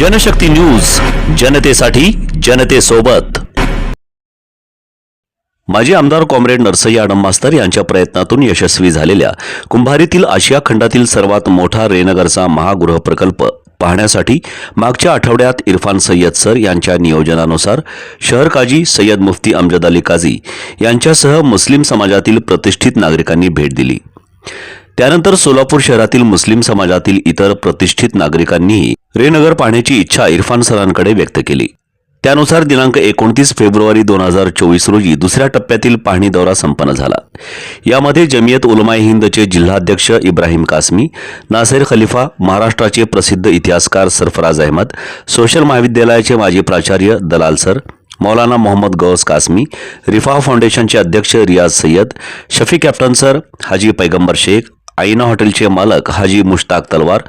Janshakti news जनतेसाठी जनतेसोबत. माजी आमदार कॉम्रेड नरसय्या आडम मास्तर यांच्या प्रयत्नातून यशस्वी झालेल्या कुंभारीतील आशिया खंडातील सर्वात मोठा रेनगरचा महागृह प्रकल्प पाहण्यासाठी मागच्या आठवड्यात इरफान सय्यद सर यांच्या नियोजनानुसार शहर काजी सय्यद मुफ्ती अमजद अली काझी यांच्यासह मुस्लिम समाजातील प्रतिष्ठित नागरिकांनी भेट दिली. त्यानंतर सोलापूर शहरातील मुस्लिम समाजातील इतर प्रतिष्ठित नागरिकांनीही रेनगर पाहण्याची इच्छा इरफान सरांकडे व्यक्त केली. त्यानुसार दिनांक एकोणतीस फेब्रुवारी दोन हजार चोवीस रोजी दुसऱ्या टप्प्यातील पाहणी दौरा संपन्न झाला. यामध्ये जमियत उलमाए हिंदचे जिल्हाध्यक्ष इब्राहिम कासमी नासेर खलिफा महाराष्ट्राचे प्रसिद्ध इतिहासकार सरफराज अहमद सोशल महाविद्यालयाचे माजी प्राचार्य दलाल सर मौलाना मोहम्मद गौस कासमी रिफा फाउंडेशनचे अध्यक्ष रियाज सय्यद शफी कॅप्टन सर हाजी पैगंबर शेख आईना हॉटेलचे मालक हाजी मुश्ताक तलवार,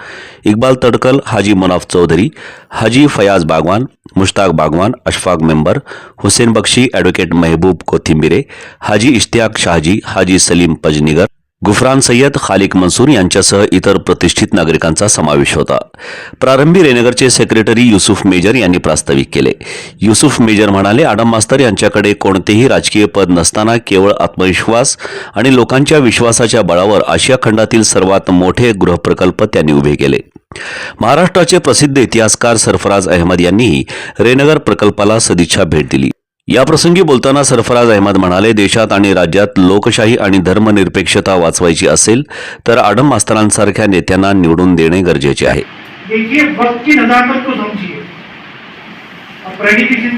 इकबाल तडकल, हाजी मुनाफ चौधरी, हाजी फयाज बागवान, मुश्ताक बागवान, अशफाक मेंबर, हुसेन बख्शी एडवोकेट महबूब कोथिंबिरे, हाजी इश्तियाक शाहजी, हाजी सलीम पजनीगर गुफरान सय्यद खालिक मंसूर यांच्यासह इतर प्रतिष्ठित नागरिकांचा समावेश होता. प्रारंभी रेनगरचे सेक्रेटरी युसुफ मेजर यांनी प्रास्ताविक केले. युसुफ मेजर म्हणाले आडम मास्तर यांच्याकडे कोणतेही राजकीय पद नसताना केवळ आत्मविश्वास आणि लोकांच्या विश्वासाच्या बळावर आशिया खंडातील सर्वात मोठे गृहप्रकल्प त्यांनी उभे केले. महाराष्ट्राचे प्रसिद्ध इतिहासकार सरफराज अहमद यांनीही रेनगर प्रकल्पाला सदिच्छा भेट दिली. याप्रसंगी बोलताना सरफराज अहमद म्हणाले देशात आणि राज्यात लोकशाही आणि धर्मनिरपेक्षता वाचवायची असेल तर आडम मास्तरांसारख्या नेत्यांना निवडून देणे गरजेचे आहे. देखिए वक्त की नजाकत को समझिए अब प्रणीत की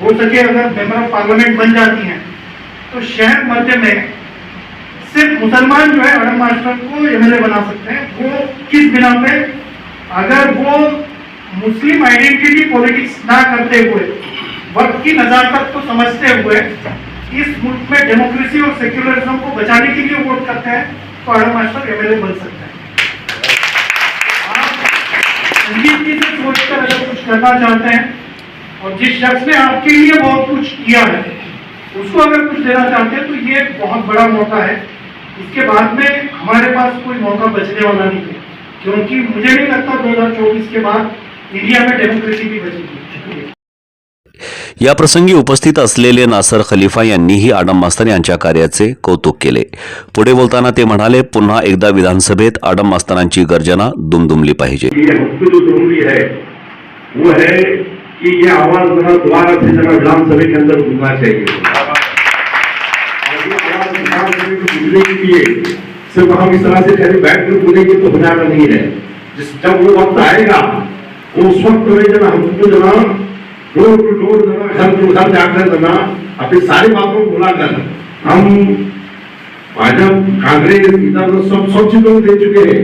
हो सके अगर मेंबर ऑफ पार्लियामेंट बन जाती हैं तो शहर मध्य में सिर्फ मुसलमान जो है अडम मास्टर को एमएलए बना सकते हैं। वो किस बिना पे? अगर वो मुस्लिम आइडेंटिटी पॉलिटिक्स ना करते हुए वक्त की नजाकत को समझते हुए इस मुल्क में डेमोक्रेसी और सेक्युलरिज्म को बचाने के लिए वोट करते हैं तो अडम मास्टर एमएलए बन सकते हैं। आप सोचकर अगर कुछ करना चाहते हैं, और जिस शख्स ने आपके लिए बहुत कुछ किया है, उसको अगर कुछ देना चाहते हैं तो ये बहुत बड़ा मौका है। इसके बाद में हमारे पास कोई मौका बचने वाला नहीं है, क्योंकि मुझे नहीं लगता 2024 के बाद इंडिया में डेमोक्रेसी भी बचेगी। या प्रसंगी उपस्थित असलेले नासर खलिफा यांनीही आडम मास्तर यांच्या कार्याचे कौतुक केले. पुढे बोलताना ते म्हणाले, पुन्हा एकदा विधानसभेत आडम मास्तरांची गर्जना दुमदुमली पाहिजे. जो है है हम तो है। जब वो वक्त आएगा, उस वक्त में जना हमको जना टू घर जाकर जना अपनी सारी को बोला कर हम भाजपा कांग्रेस इधर सब सब चीज़ों दे चुके हैं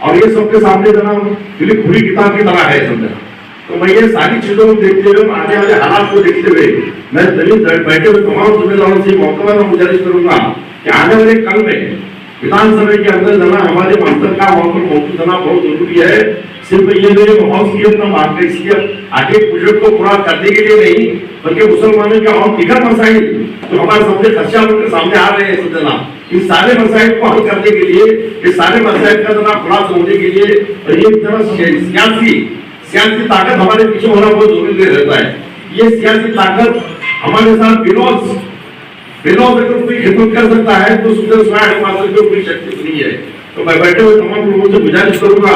और ये सबके सामने तो मैं ये सारी चीज़ों को देखते हुए हालात को देखते हुए मैं ज़मीन बैठे हुए तमाम जिम्मेदारों से मौका में गुजारिश करूँगा कि आने वाले कल में विधानसभा के अंदर जना, हमारे मास्टर का पर मौजूद बहुत ज़रूरी है। सिर्फ़ ये मेरे हौसलियत न मांग इसलिए आगे प्रोजेक्ट को पूरा करने के लिए नहीं, बल्कि मुसलमानों के और दिगर मसाइल जो हमारे सबसे खर्चा के सामने आ रहे हैं सब जना इन सारे मसाइल को हल करने के लिए, ये सारे मसाइल का जना खुलासा होने के लिए, और ये जना सियासी सियासी ताकत हमारे पीछे होना बहुत ज़रूरी रहता है। ये सियासी ताकत हमारे साथ बिलोज बिलोज अगर कोई खिदमत कर सकता है तो सुंदर स्वाय मात्र को कोई शक्ति नहीं है। तो मैं बैठे हुए तमाम लोगों से गुजारिश करूँगा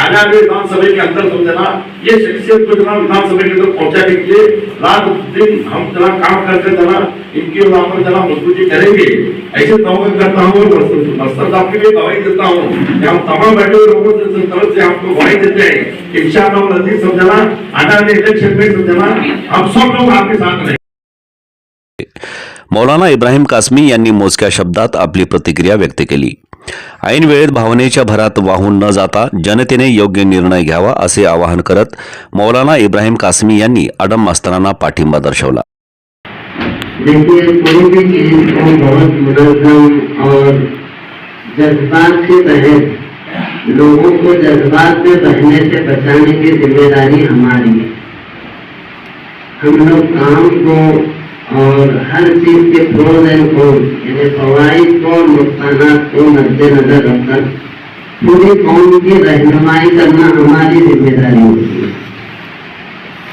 आने वाले विधानसभा के अंदर समझना ये शख्सियत को जना विधानसभा के अंदर पहुँचाने के लिए रात दिन हम जना काम करके जना इनकी और पर जना मजबूती करेंगे। ऐसे तवक्ल करता हूँ और मस्तर साहब के लिए गवाही देता हूँ कि हम तमाम बैठे हुए लोगों से तरफ़ से आपको गवाही देते हैं कि इंशाअल्लाह अज़ीज़ समझना आने वाले इलेक्शन में समझना हम सब लोग आपके साथ रहेंगे। मौलाना इब्राहिम कासमी यांनी मोजक्या शब्दात आपली प्रतिक्रिया व्यक्त केली। ऐन वेळेत भावनेच्या भरात वाहून न जाता जनतेने योग्य निर्णय घ्यावा असे आवाहन करत मौलाना इब्राहिम कासमी यांनी अडम मास्तरांना पाठिंबा दर्शवला. लोगों को जज्बात में बहने से बचाने की जिम्मेदारी हमारी है। हम लोग काम को और हर चीज़ के प्रोज एंड कॉन्स यानी फवाइद को और नुकसानात को मद्देनजर रखकर पूरी कौम की रहनुमाई करना हमारी ज़िम्मेदारी होती है।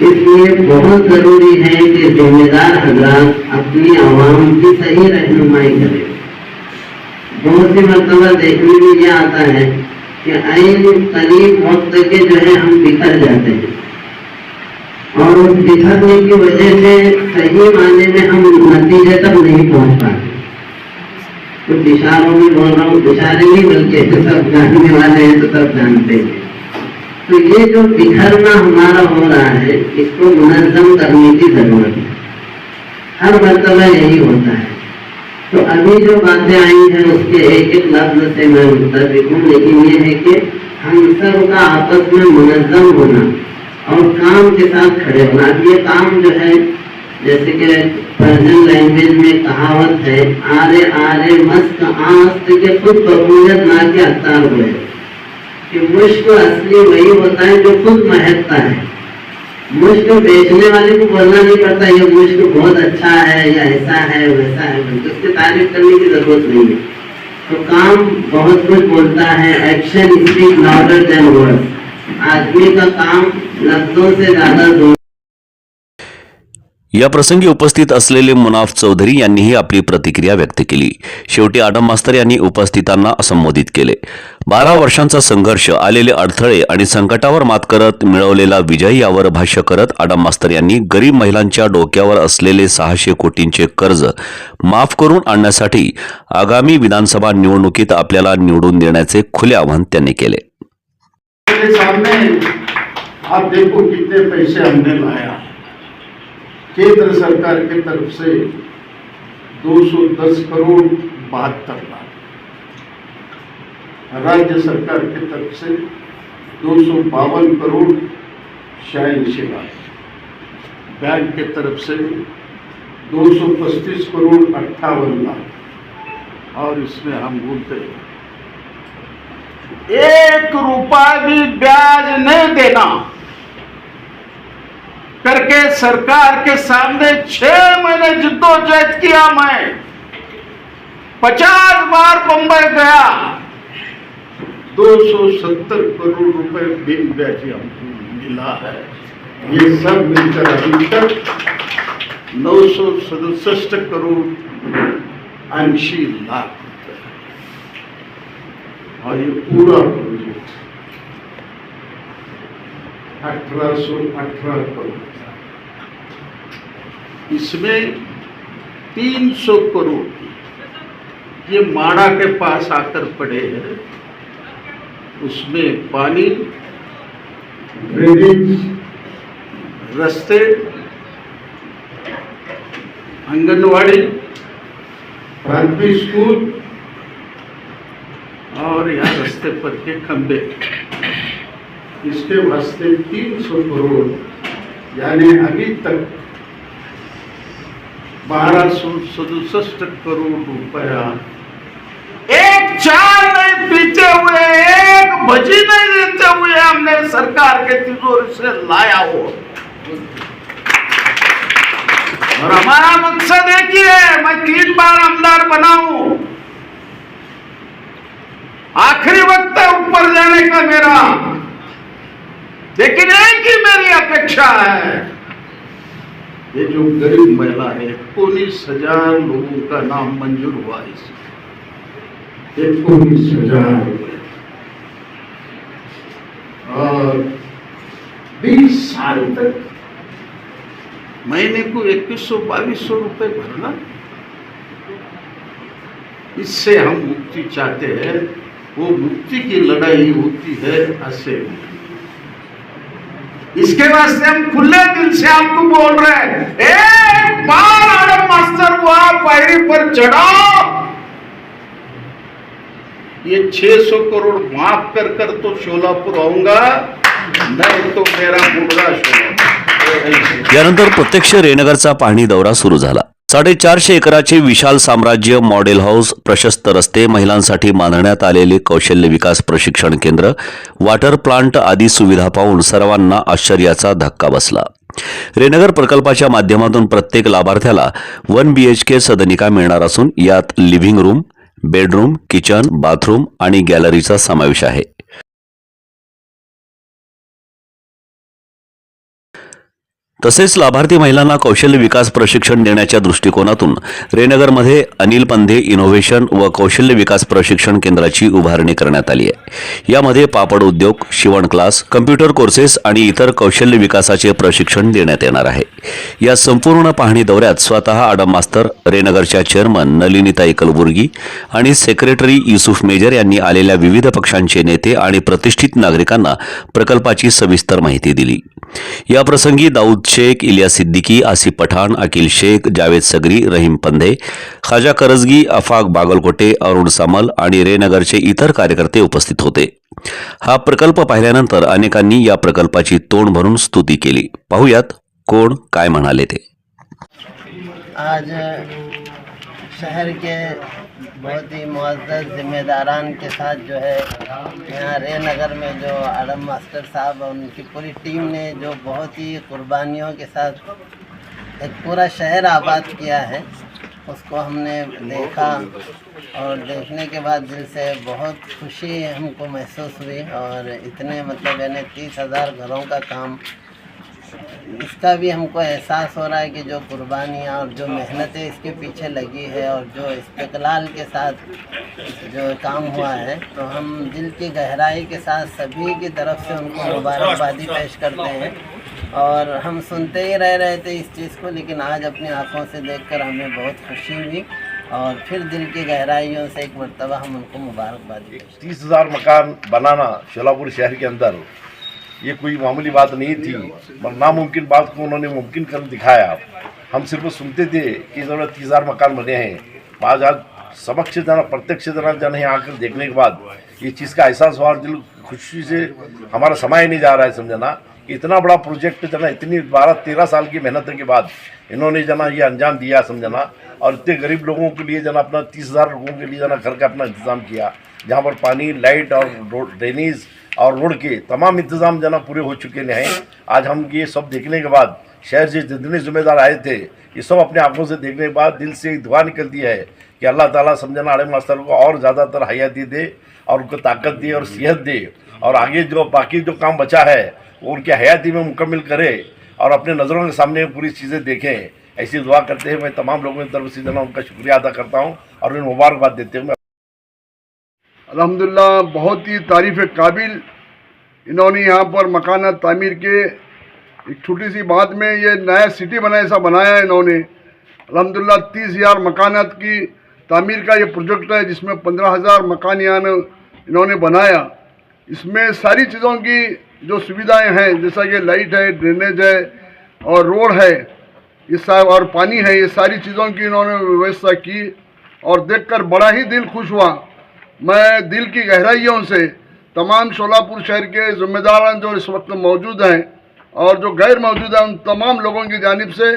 इसलिए बहुत ज़रूरी है कि जिम्मेदार हजरात अपनी आवाम की सही रहनुमाई करें। बहुत सी मरतबा देखने में यह आता है कि आइन करीब वक्त के जो है हम बिखर जाते हैं। और बिखरने की वजह से सही मायने में हम नतीजे तक नहीं पहुँच पाते। कुछ में बोल रहा हूँ इशारे नहीं, बल्कि सब जानने वाले हैं तो सब जानते हैं। तो ये जो बिखरना हमारा हो रहा है, इसको मुनजम करने की ज़रूरत है। हर मरतबा यही होता है। तो अभी जो बातें आई हैं, उसके एक एक लफ्ज से मैं मुताबिक हूँ लेकिन ये है कि हम सब का आपस में मुनजम होना और काम के साथ खड़े होना। ये काम जो है, जैसे कि पर्शियन लैंग्वेज में कहावत है, आरे आरे, मस्त, आस्त के खुद बबूयत ना के अतार हुए। कि मुश्क असली वही होता है जो खुद महकता है। मुश्क बेचने वाले को बोलना नहीं पड़ता, ये मुश्क बहुत अच्छा है, या ऐसा है, वैसा है उसकी तारीफ़ करने की ज़रूरत नहीं है। तो काम बहुत कुछ बोलता है action speak louder than words आदमी का काम लफ्जों से ज्यादा जोर या प्रसंगी उपस्थित असलेले मुनाफ चौधरी यांनीही आपली प्रतिक्रिया व्यक्त केली. शेवटी आडम मास्तर यांनी उपस्थितांना संबोधित केले. बारा वर्षांचा संघर्ष आलेले अडथळे आणि संकटावर मात करत मिळवलेला विजय यावर भाष्य करत आडम मास्तर यांनी गरीब महिलांच्या डोक्यावर असलेले सहाशे कोटींचे कर्ज माफ करून आणण्यासाठी आगामी विधानसभा निवडणुकीत आपल्याला निवडून देण्याचे खुले आवाहन त्यांनी केले. मेरे सामने आप देखो कितने पैसे हमने लाया। केंद्र सरकार की तरफ़ से 210 करोड़ बहत्तर लाख। राज्य सरकार की तरफ़ से दो सौ बावन करोड़ छियासी लाख बैंक के तरफ़ से दो सौ पच्चीस करोड़ अट्ठावन लाख। और इसमें हम बोलते हैं एक रुपया भी ब्याज नहीं देना। करके सरकार के सामने छह महीने जिद्दोजहद किया मैं। पचास बार बंबई गया। 270 करोड़ रुपए बिन ब्याजी हमको मिला है। ये सब मिलकर अभी तक नौ सौ सड़सठ करोड़ ऐंशी लाख। और ये पूरा प्रोजेक्ट अठारह सौ अठारह करोड़। इसमें तीन सौ करोड़ ये माड़ा के पास आकर पड़े हैं। उसमें पानी ड्रेनेज रास्ते, आंगनवाड़ी, प्राथमिक स्कूल और यहाँ रास्ते पर के खंबे इसके वास्ते तीन सौ करोड़, यानी अभी तक बारह सौ सड़सठ करोड़ रुपया। एक चार नहीं पीते हुए, एक भजी नहीं देते हुए हमने सरकार के तिजोरी से लाया हो। और हमारा मकसद एक ही है, मैं तीन बार आमदार बना हूँ आखिरी वक्त है ऊपर जाने का मेरा। लेकिन एक ही मेरी अपेक्षा है। ये जो गरीब महिला है, उन्नीस हज़ार लोगों का नाम मंजूर हुआ इस उन्नीस हज़ार और बीस साल तक महीने को इक्कीस सौ बाईस सौ रुपये भरना, इससे हम मुक्ति चाहते हैं। वो मुक्ति की लड़ाई होती है ऐसे। इसके वास्ते हम खुले दिल से आपको बोल रहे हैं एक बार आडम मास्टर हुआ पैरी पर चढ़ाओ। ये 600 करोड़ माफ कर कर तो शोलापुर आऊंगा नहीं तो मेरा मुर्गा शोला यानंतर प्रत्यक्ष रेनगरचा पाहणी दौरा सुरू झाला. साडेचारशे एकराचे विशाल साम्राज्य मॉडेल हाऊस प्रशस्त रस्ते महिलांसाठी बांधण्यात आलेले कौशल्य विकास प्रशिक्षण केंद्र वॉटर प्लांट आदी सुविधा पाहून सर्वांना आश्चर्याचा धक्का बसला. रेनगर प्रकल्पाच्या माध्यमातून प्रत्येक लाभार्थ्याला वन बीएचके सदनिका मिळणार असून यात living room bedroom kitchen bathroom आणि गॅलरीचा समावेश आहे. तसेच लाभार्थी महिलांना कौशल्य विकास प्रशिक्षण देण्याच्या दृष्टिकोनातून रेनगरमध्ये अनिल पंधे इनोव्हेशन व कौशल्य विकास प्रशिक्षण केंद्राची उभारणी करण्यात आली आहे. यामध्ये पापड उद्योग शिवण क्लास कम्प्युटर कोर्सेस आणि इतर कौशल्य विकासाचे प्रशिक्षण देण्यात येणार आहे. या संपूर्ण पाहणी दौऱ्यात स्वतः आडम मास्तर रेनगरच्या चेअरमन नलिनीताई कलबुर्गी आणि सेक्रेटरी युसुफ मेजर यांनी आलेल्या विविध पक्षांचे नेते आणि प्रतिष्ठित नागरिकांना प्रकल्पाची सविस्तर माहिती दिली. या प्रसंगी दाऊद शेख इलिया सिद्दीकी आसिफ पठाण अकिल शेख जावेद सगरी रहीम पंधे खाजा करजगी अफाक बागलकोटे अरुण समल आणि रेनगरचे इतर कार्यकर्ते उपस्थित होते. हा प्रकल्प पाहिल्यानंतर अनेकांनी या प्रकल्पाची तोंड भरून स्तुती केली. पाहुयात कोण काय म्हणाले ते. आज शहर के बहुत ही मुआज़ जिम्मेदारान के साथ जो है, यहाँ रेनगर में जो आडम मास्टर साहब और उनकी पूरी टीम ने जो बहुत ही कुर्बानियों के साथ एक पूरा शहर आबाद किया है, उसको हमने देखा और देखने के बाद दिल से बहुत खुशी हमको महसूस हुई और इतने मतलब यानी तीस हज़ार घरों का काम इसका भी हमको एहसास हो रहा है कि जो कुर्बानियाँ और जो मेहनतें इसके पीछे लगी है और जो इस्तकलाल के साथ जो काम हुआ है तो हम दिल की गहराई के साथ सभी की तरफ़ से उनको मुबारकबादी पेश करते हैं। और हम सुनते ही रह रहे थे इस चीज़ को, लेकिन आज अपनी आँखों से देखकर हमें बहुत खुशी हुई और फिर दिल की गहराइयों से एक मरतबा हम उनको मुबारकबादी तीस हज़ार मकान बनाना शोलापुर शहर के अंदर ये कोई मामूली बात नहीं थी। पर नामुमकिन बात को उन्होंने मुमकिन कर दिखाया। हम सिर्फ़ सुनते थे कि इस तीस हज़ार मकान बने हैं। आज आज समक्ष जाना, प्रत्यक्ष जना, जन आकर देखने के बाद ये चीज़ का एहसास हुआ और दिल खुशी से हमारा समय नहीं जा रहा है समझना कि इतना बड़ा प्रोजेक्ट जाना, इतनी बारह, तेरह साल की मेहनत के बाद इन्होंने जाना, ये अंजाम दिया समझना और इतने गरीब लोगों के लिए जाना, अपना तीस हज़ार लोगों के लिए जाना, घर का अपना इंतज़ाम किया, जहाँ पर पानी, लाइट और ड्रेनेज और रोड के तमाम इंतज़ाम जना पूरे हो चुके हैं। आज हम ये सब देखने के बाद, शहर से जितने जिम्मेदार आए थे, ये सब अपने आँखों से देखने के बाद दिल से एक दुआ निकलती है कि अल्लाह ताला समझना आड़े मास्टर को और ज़्यादातर हयाती दे और उनको ताकत दे और सेहत दे और आगे जो बाकी जो काम बचा है, वो उनकी हयाती में मुकम्मल करे और अपने नज़रों के सामने पूरी चीज़ें देखें। ऐसी दुआ करते हैं मैं तमाम लोगों की तरफ़ से जना उनका शुक्रिया अदा करता हूँ और उन्हें मुबारकबाद देते हुए अल्हम्दुलिल्लाह बहुत ही तारीफ़ काबिल इन्होंने यहाँ पर मकाना तामीर के एक छोटी सी बात में ये नया सिटी बना ऐसा बनाया इन्होंने। अल्हम्दुलिल्लाह तीस हज़ार मकानात की तामीर का ये प्रोजेक्ट है, जिसमें पंद्रह हज़ार मकान यहाँ इन्होंने बनाया। इसमें सारी चीज़ों की जो सुविधाएँ हैं, जैसा कि लाइट है, ड्रेनेज है और रोड है सब और पानी है, ये सारी चीज़ों की इन्होंने व्यवस्था की और देखकर बड़ा ही दिल खुश हुआ। मैं दिल की गहराइयों से तमाम शोलापुर शहर के जिम्मेदारान जो इस वक्त मौजूद हैं और जो गैर मौजूद हैं, उन तमाम लोगों की जानिब से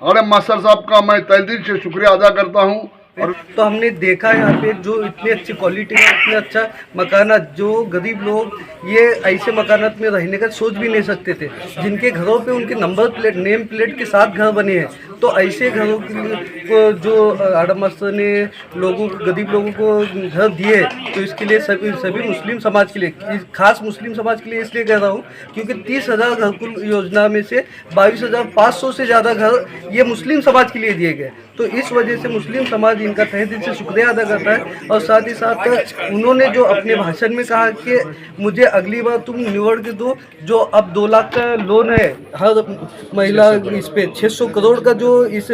आलम मास्टर साहब का मैं तय दिल से शुक्रिया अदा करता हूँ। और तो हमने देखा यहाँ पे जो इतनी अच्छी क्वालिटी का इतने अच्छा मकानात जो गरीब लोग ये ऐसे मकानात में रहने का सोच भी नहीं सकते थे। जिनके घरों पे उनके नंबर प्लेट नेम प्लेट के साथ घर बने हैं तो ऐसे घरों के जो आडम मास्टर ने लोगों, गरीब लोगों को घर दिए तो इसके लिए सभी सभी मुस्लिम समाज के लिए खास मुस्लिम समाज के लिए इसलिए कह रहा हूँ, क्योंकि तीस हज़ार घरकुल योजना में से बाईस हज़ार पाँच सौ से ज़्यादा घर ये मुस्लिम समाज के लिए दिए गए। तो इस वजह से मुस्लिम समाज इनका तहे दिल से शुक्रिया अदा करता है और साथ ही साथ उन्होंने जो अपने भाषण में कहा कि मुझे अगली बार तुम निवड़ के दो, जो अब दो लाख का लोन है, हर महिला इस पे 600 करोड़ का जो इस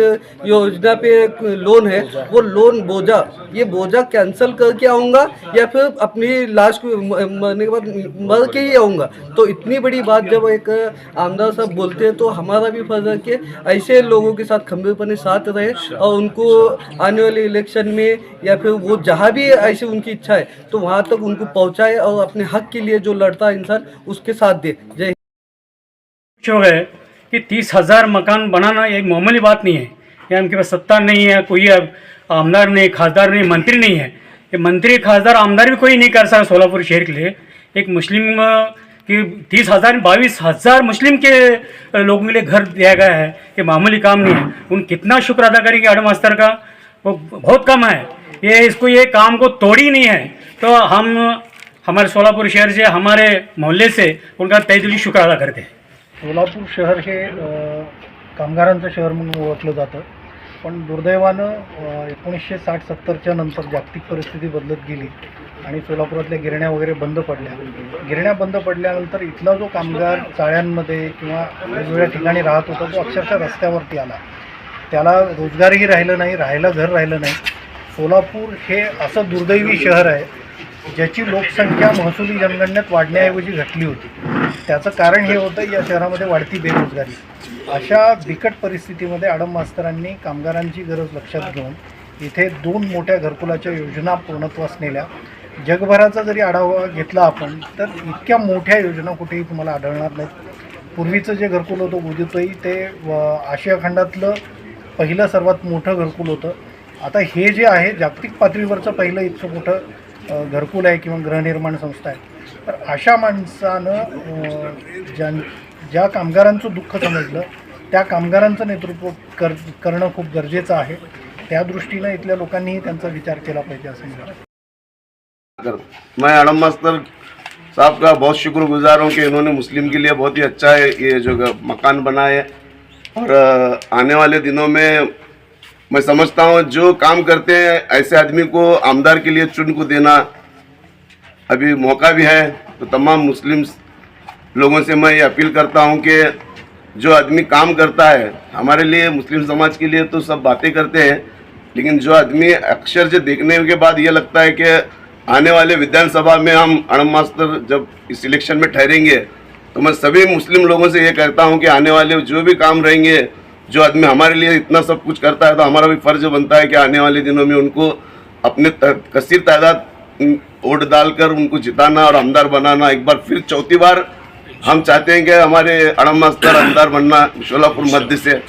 योजना पे लोन है, वो लोन बोझा ये बोझा कैंसिल करके आऊँगा या फिर अपनी लाश मरने के बाद मर के ही आऊँगा? तो इतनी बड़ी बात जब एक आमदार साहब बोलते हैं तो हमारा भी फ़र्ज़ है कि ऐसे लोगों के साथ खंभेपने साथ रहे और उनको आने वाले इलेक्शन में या फिर वो जहाँ भी ऐसे उनकी इच्छा है तो वहाँ तक उनको पहुँचाए और अपने हक के लिए जो लड़ता है इंसान, उसके साथ दे। जय जो है कि तीस हज़ार मकान बनाना एक मामूली बात नहीं है। या उनके पास सत्ता नहीं है, कोई आमदार नहीं, खासदार नहीं, मंत्री नहीं है। ये मंत्री, खासदार, आमदार भी कोई नहीं कर सकता सोलापुर शहर के लिए। एक मुस्लिम की तीस हज़ार बाईस हज़ार मुस्लिम के लोगों के लिए घर दिया गया है। ये मामूली काम नहीं है। उन कितना शुक्र अदा करेंगे आडम मास्टर का? वो बहुत कम है। ये इसको, ये काम को तोड़ी नहीं है। तो हम, हमारे सोलापुर शहर से, हमारे मोहल्ले से उनका तय दिली शुक्र अदा करते हैं। सोलापूर शहर हे कामगारांचं शहर म्हणून ओळखलं जातं. पण दुर्दैवानं एकोणीसशे साठ सत्तरच्या नंतर जागतिक परिस्थिती बदलत गेली आणि सोलापुरातल्या गिरण्या वगैरे बंद पडल्या. गिरण्या बंद पडल्यानंतर इथला जो कामगार चाळ्यांमध्ये किंवा वेगवेगळ्या ठिकाणी राहत होता तो अक्षरशः रस्त्यावरती आला. त्याला रोजगारही राहिलं नाही राहायला घर राहिलं नाही. सोलापूर हे असं दुर्दैवी शहर आहे ज्याची लोकसंख्या महसुली जनगणनेत वाढण्याऐवजी घटली होती. त्याचं कारण हे होतं या शहरामध्ये वाढती बेरोजगारी. अशा बिकट परिस्थितीमध्ये आडम मास्तरांनी कामगारांची गरज लक्षात घेऊन इथे दोन मोठ्या घरकुलाच्या योजना पूर्णत्वास नेल्या जगभराचा जरी आढावा घेतला आपण तर इतक्या मोठ्या योजना कुठेही तुम्हाला आढळणार नाहीत. पूर्वीचं जे घरकुल होतं उदितई ते व आशिया खंडातलं पहिलं सर्वात मोठं घरकुल होतं. आता हे जे आहे जागतिक पातळीवरचं पहिलं इतकं मोठं घरकुल आहे किंवा गृहनिर्माण संस्था आहे. तर अशा माणसानं ज्यां ज्या कामगारांचं दुःख समजलं त्या कामगारांचं नेतृत्व कर करणं खूप गरजेचं आहे. त्या दृष्टीनं इथल्या लोकांनीही त्यांचा विचार केला पाहिजे असं मला मैं आलम मास्तर साहब का बहुत शुक्रगुजार हूँ कि इन्होंने मुस्लिम के लिए बहुत ही अच्छा है ये जो ग- मकान बना है। और आने वाले दिनों में मैं समझता हूँ, जो काम करते हैं, ऐसे आदमी को आमदार के लिए चुन को देना अभी मौका भी है। तो तमाम मुस्लिम लोगों से मैं ये अपील करता हूँ कि जो आदमी काम करता है, हमारे लिए, मुस्लिम समाज के लिए तो सब बातें करते हैं, लेकिन जो आदमी अक्षर से देखने के बाद ये लगता है कि आने वाले विधानसभा में हम अणम मास्टर जब इस इलेक्शन में ठहरेंगे तो मैं सभी मुस्लिम लोगों से ये कहता हूँ कि आने वाले जो भी काम रहेंगे जो आदमी हमारे लिए इतना सब कुछ करता है तो हमारा भी फ़र्ज़ बनता है कि आने वाले दिनों में उनको अपने कसीर तादाद वोट डालकर उनको जिताना और आमदार बनाना। एक बार फिर चौथी बार हम चाहते हैं कि हमारे अड़म मास्टर आमदार बनना शोलापुर मध्य से।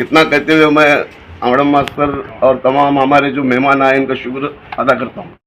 इतना कहते हुए मैं अड़म मास्टर और तमाम हमारे जो मेहमान आए इनका शुक्र अदा करता हूँ।